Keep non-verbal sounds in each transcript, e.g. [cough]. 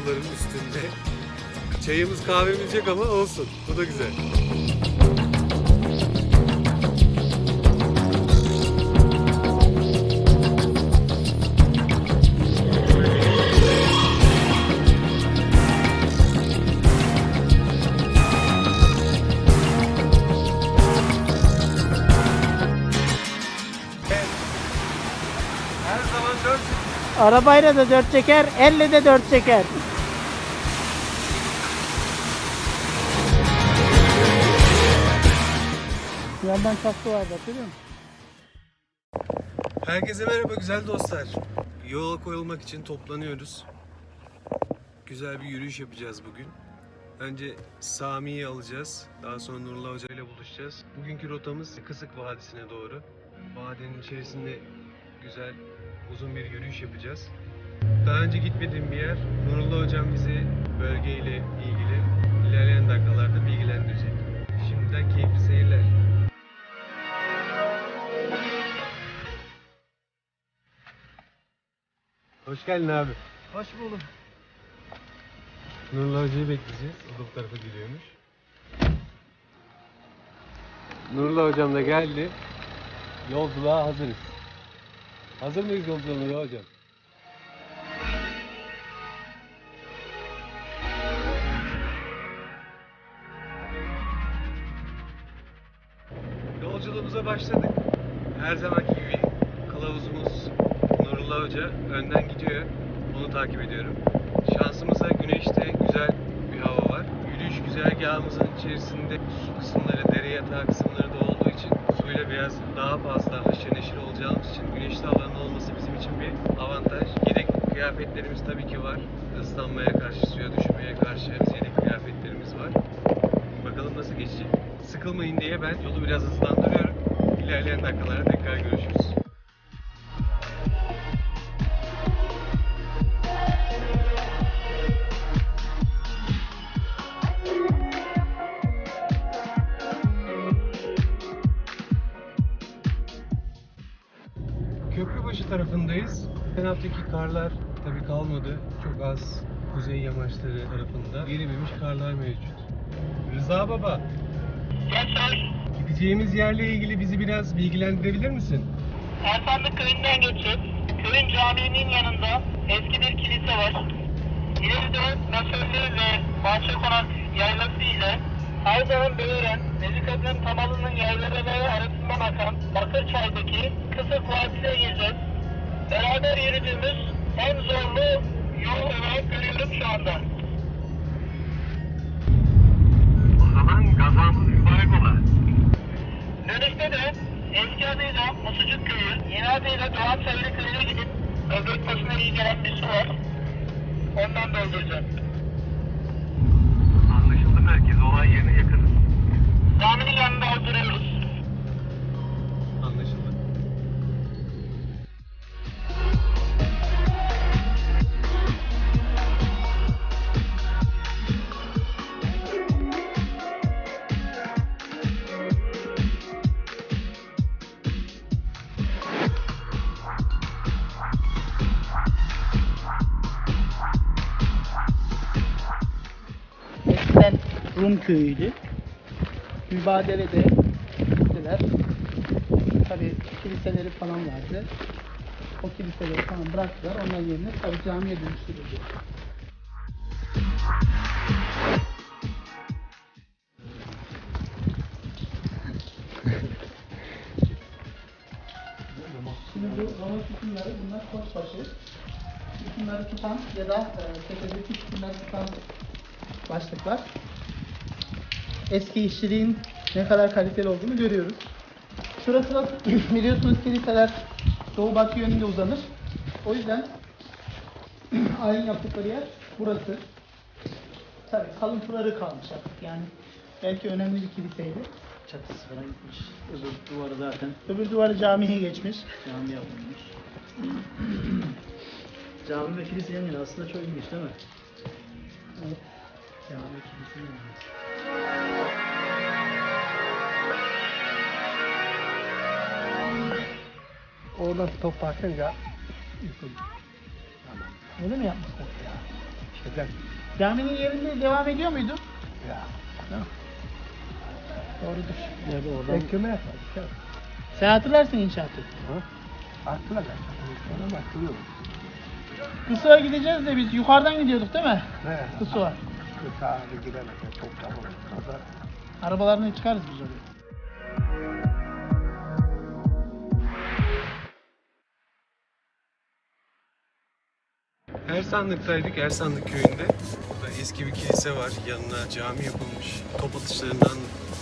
yolların üstünde. Çayımız kahvemiz yok ama olsun. Bu da güzel. Arabayla da dört çeker, elle de dört çeker. Yandan kaskı var bak görüyor musun? Herkese merhaba güzel dostlar. Yola koyulmak için toplanıyoruz. Güzel bir yürüyüş yapacağız bugün. Önce Sami'yi alacağız. Daha sonra Nurullah Hoca ile buluşacağız. Bugünkü rotamız Kısık Vadisi'ne doğru. Vadinin içerisinde güzel uzun bir yürüyüş yapacağız. Daha önce gitmediğim bir yer. Nurullah Hocam bizi bölgeyle ilgili ilerleyen dakikalarda bilgilendirecek. Şimdiden keyifli seyirler. Hoş geldin abi. Hoş buldum. Nurullah Hoca'yı bekleyeceğiz. O da bu tarafa gidiyormuş. Nurullah Hocam da geldi. Yolculuğa hazırız. Hazır mıyız yolculuğa Nurullah Hocam? Yolculuğumuza başladık. Her zamanki gibi kılavuzumuz Nurullah Hoca önden takip ediyorum. Şansımıza güneşte güzel bir hava var. Yürüyüş güzergahımızın içerisinde su kısımları, dere yatağı kısımları da olduğu için suyla biraz daha fazla haşır neşir olacağımız için güneşli havanın olması bizim için bir avantaj. Yedek kıyafetlerimiz tabii ki var. Islanmaya karşı, suya düşmeye karşı yedek kıyafetlerimiz var. Bakalım nasıl geçecek. Sıkılmayın diye ben yolu biraz hızlandırıyorum. İlerleyen dakikalarda tekrar görüşürüz. Köprübaşı tarafındayız. Geçen haftaki karlar tabii kalmadı. Çok az kuzey yamaçları tarafında erimemiş karlar mevcut. Rıza Baba, gideceğimiz yerle ilgili bizi biraz bilgilendirebilir misin? Ersanlık köyünden geçip köyün caminin yanında eski bir kilise var. İleride Nasırlı ve Bahçe Konak yaylası ile Aydoğan Böğren, Nezikadın Tamalı'nın yaylaları arasından akan Bakırçay'daki Kısık Vadisi'ne gireceğiz. Beraber yürüdüğümüz en zorlu yol olarak görüyorum şu anda. O zaman kazamız mübarek ola. Dönüşte de eski adıyla Musucuk Köyü, yeni adıyla Doğan Sayılı Köyü'ne gidip öbür başına iyi gelen bir su var. Ondan dolduracağım. Anlaşıldı merkez olay yerine yakınız. Köyüydü. Mübadelede gittiler. Tabi kiliseleri falan vardı. O kiliseleri falan bıraktılar. Onların yerine tabi camiye dönüştürüldü. Şimdi bu Roma sütunları bunlar koçbaşı. Sütunları tutan ya da e, tepedeki sütunları tutan başlıklar. Eski işçiliğin ne kadar kaliteli olduğunu görüyoruz. Şurası da [clears throat] biliyorsunuz kiliseler doğu batı yönünde uzanır. O yüzden [clears throat] ayin yaptıkları yer burası. Tabii kalıntıları kalmış artık yani. Belki önemli bir kiliseydi. Çatısı falan gitmiş. Öbür duvarı zaten Öbür duvarı camiye geçmiş. cami yapılmış. [clears throat] cami ve kilise yana aslında çok ilginç değil mi? Evet. Cami ve kilise yan yana. Oradan top bakınca Öyle mi yapmışlar? Güzel. Caminin yerinde devam ediyor muydu? Ya. Doğrudur. Yani oradan Ekleme yapar. Şey. Sen hatırlarsın inşaatı. Aklıma geldi. Sonra bakıyorum. Kısığa gideceğiz de biz yukarıdan gidiyorduk değil mi? Ne? Kısığa. Kısa hali gidemek. Çok. Kaza. Arabalarını çıkarız biz oraya. Ersanlık'taydık, Ersanlık köyünde. Burada eski bir kilise var, yanına cami yapılmış. Top atışlarından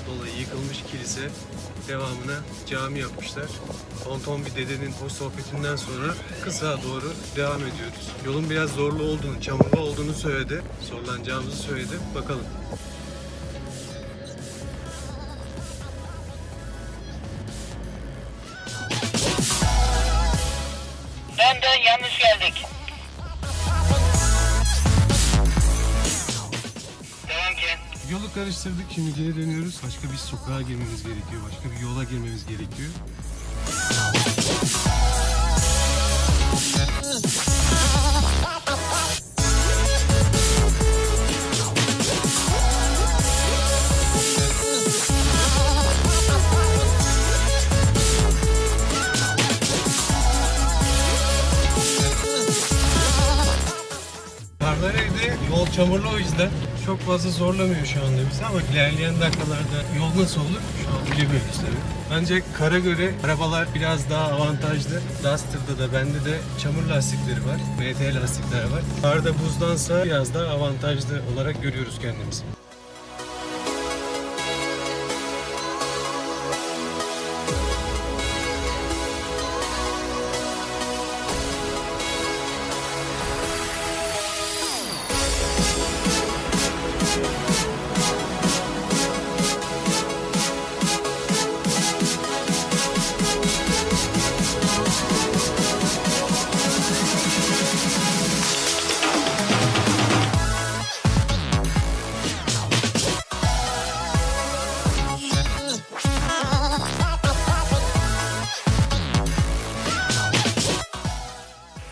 dolayı yıkılmış kilise. Devamına cami yapmışlar. Tonton bir dedenin hoş sohbetinden sonra kısa doğru devam ediyoruz. Yolun biraz zorlu olduğunu, çamurlu olduğunu söyledi. Zorlanacağımızı söyledi. Bakalım. Dön yanlış geldik. Yolu karıştırdık, şimdi geri dönüyoruz. Başka bir sokağa girmemiz gerekiyor, başka bir yola girmemiz gerekiyor. Karlar yol çamurlu o yüzden çok fazla zorlamıyor şu anda bizi ama ilerleyen dakikalarda yol nasıl olur şu an bilemiyoruz tabii. Bence kara göre arabalar biraz daha avantajlı. Duster'da da bende de çamur lastikleri var, MT lastikler var. Karda buzdansa biraz daha avantajlı olarak görüyoruz kendimizi.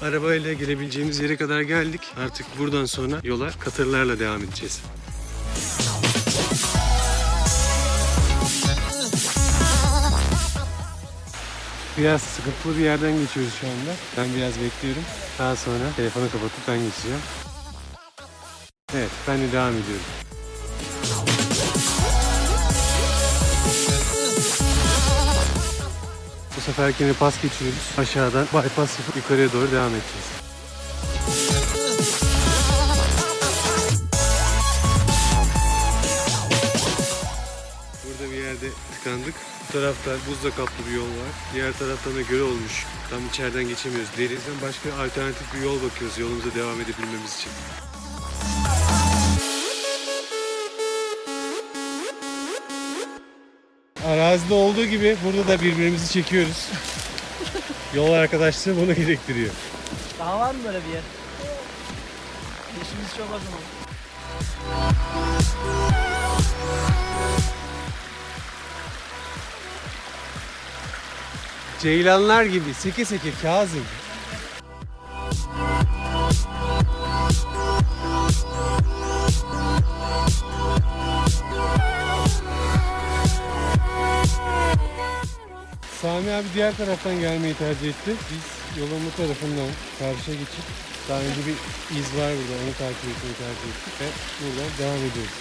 Arabayla gelebileceğimiz yere kadar geldik. Artık buradan sonra yola katırlarla devam edeceğiz. Biraz sıkıntılı bir yerden geçiyoruz şu anda. Ben biraz bekliyorum. Daha sonra telefonu kapatıp ben geçeceğim. Evet, ben de devam ediyorum. Seferkine pas geçiyoruz. Aşağıdan bypass yapıp yukarıya doğru devam edeceğiz. Burada bir yerde tıkandık. Bu tarafta buzla kaplı bir yol var. Diğer taraftan da göl olmuş. Tam içeriden geçemiyoruz. Denizden başka alternatif bir yol bakıyoruz yolumuza devam edebilmemiz için. Arazide olduğu gibi burada da birbirimizi çekiyoruz. Yol arkadaşlığı bunu gerektiriyor. Daha var mı böyle bir yer? İşimiz çok az ama. Ceylanlar gibi seke seke Kazım. Sami abi diğer taraftan gelmeyi tercih etti. Biz yolun bu tarafından karşıya geçip daha önce bir iz var burada onu takip etmeyi tercih ettik ve buradan devam ediyoruz.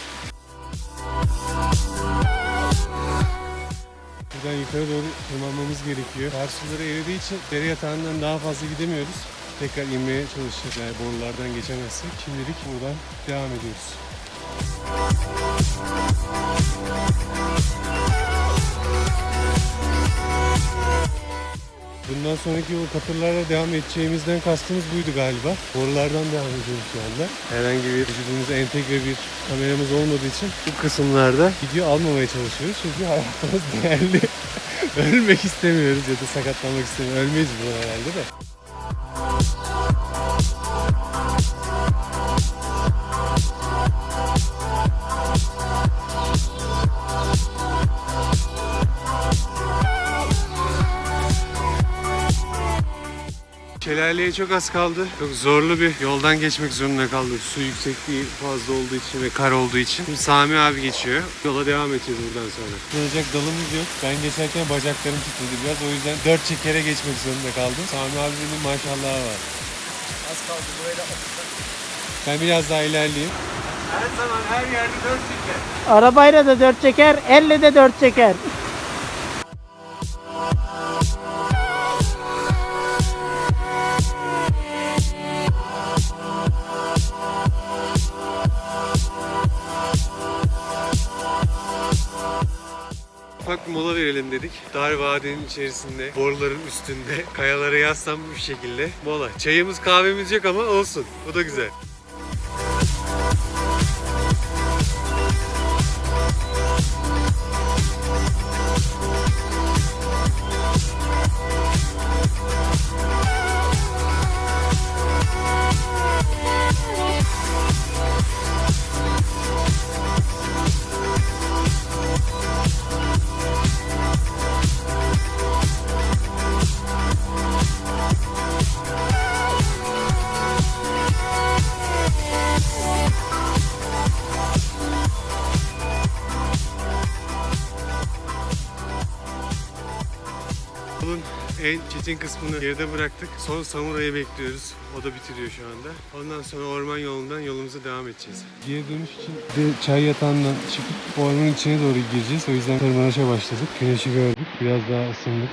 Buradan yukarı doğru tırmanmamız gerekiyor. Kar suları eridiği için dere yatağından daha fazla gidemiyoruz. Tekrar inmeye çalışacağız yani borulardan geçemezsek. Şimdilik buradan devam ediyoruz. Bundan sonraki yol katırlarla devam edeceğimizden kastımız buydu galiba. Borulardan devam ediyoruz şu anda. Herhangi bir vücudumuza entegre bir kameramız olmadığı için bu kısımlarda video almamaya çalışıyoruz. Çünkü hayatımız [laughs] değerli. Ölmek istemiyoruz ya da sakatlanmak istemiyoruz. Ölmeyiz bu herhalde de. Şelaleye çok az kaldı. Çok zorlu bir yoldan geçmek zorunda kaldık. Su yüksekliği fazla olduğu için ve kar olduğu için. Şimdi Sami abi geçiyor. Yola devam edeceğiz buradan sonra. Kullanacak dalımız yok. Ben geçerken bacaklarım tutuldu biraz. O yüzden dört çekere geçmek zorunda kaldım. Sami abinin maşallahı var. Az kaldı böyle. Ben biraz daha ilerleyeyim. Her zaman her yerde dört çeker. Arabayla da dört çeker, elle de dört çeker. Verelim dedik. Dar vadinin içerisinde, boruların üstünde, kayalara yaslanmış bir şekilde mola. Çayımız kahvemiz yok ama olsun. Bu da güzel. En çetin kısmını geride bıraktık. Son samurayı bekliyoruz. O da bitiriyor şu anda. Ondan sonra orman yolundan yolumuza devam edeceğiz. Geri dönüş için de çay yatağından çıkıp ormanın içine doğru gireceğiz. O yüzden tırmanışa başladık. Güneşi gördük. Biraz daha ısındık.